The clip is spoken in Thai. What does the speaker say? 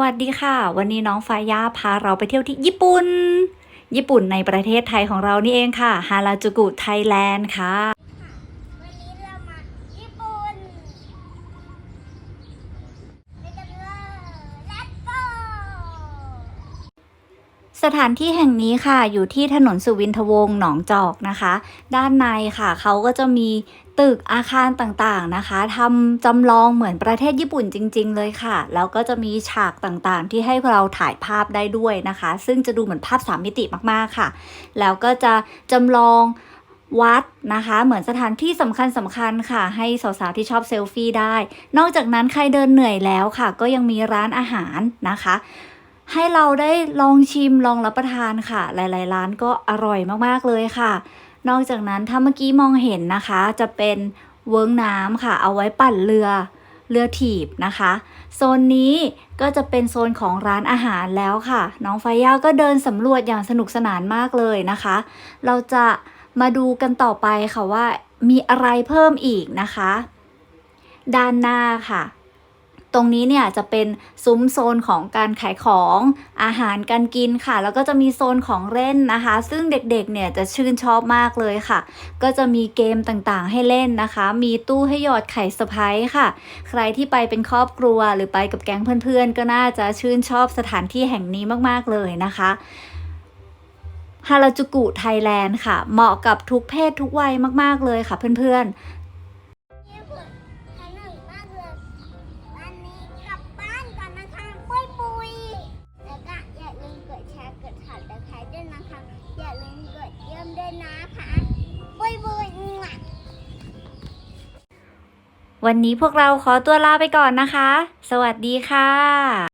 วัสดีค่ะ วันนี้น้องฟ้าย่าพาเราไปเที่ยวที่ญี่ปุ่น ญี่ปุ่นในประเทศไทยของเรานี่เองค่ะ ฮาราจูกุไทยแลนด์ค่ะ วันนี้เรามาญี่ปุ่นไปกันเลย Let's go สถานที่แห่งนี้ค่ะอยู่ที่ถนนสุวินทวงศ์หนองจอกนะคะ ด้านในค่ะเขาก็จะมีตึกอาคารต่างๆนะคะทำจำลองเหมือนประเทศญี่ปุ่นจริง ๆ เลยค่ะ แล้วก็จะมีฉากต่างๆ ที่ให้เราถ่ายภาพได้ด้วยนะคะ ซึ่งจะดูเหมือนภาพสามมิติมากๆค่ะ แล้วก็จะจำลองวัดนะคะ เหมือนสถานที่สำคัญสำคัญค่ะ ให้สาวๆที่ชอบเซลฟี่ได้ นอกจากนั้นใครเดินเหนื่อยแล้วค่ะ ก็ยังมีร้านอาหารนะคะ ให้เราได้ลองชิมลองรับประทานค่ะ หลาย ๆ ร้านก็อร่อยมากๆเลยค่ะ นอกจากนั้นถ้าเมื่อกี้มองเห็นนะคะ จะเป็นเวิ้งน้ำค่ะ เอาไว้ปั่นเรือเรือถีบนะคะ โซนนี้ก็จะเป็นโซนของร้านอาหารแล้วค่ะ น้องไฟย่าก็เดินสำรวจอย่างสนุกสนานมากเลยนะคะ เราจะมาดูกันต่อไปค่ะว่ามีอะไรเพิ่มอีกนะคะ ด้านหน้าค่ะ ตรงนี้เนี่ยจะเป็นซุ้มโซนของการขายของอาหารการกินค่ะ แล้วก็จะมีโซนของเล่นนะคะ ซึ่งเด็กๆเนี่ยจะชื่นชอบมากเลยค่ะ ก็จะมีเกมต่างๆให้เล่นนะคะ มีตู้ให้หยอดไข่สะพ้ายค่ะ ใครที่ไปเป็นครอบครัวหรือไปกับแก๊งเพื่อนๆ ก็น่าจะชื่นชอบสถานที่แห่งนี้มากๆเลยนะคะฮาราจูกุไทยแลนด์ค่ะ เหมาะกับทุกเพศทุกวัยมาก ๆ เลยค่ะเพื่อนๆ วันนี้พวกเราขอตัวลาไปก่อนนะคะ สวัสดีค่ะ